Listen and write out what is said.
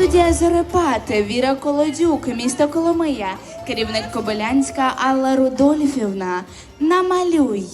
Студія Зорепати, Віра Колодюк, місто Коломия, керівник Кобилянська Алла Рудольфівна. Намалюй.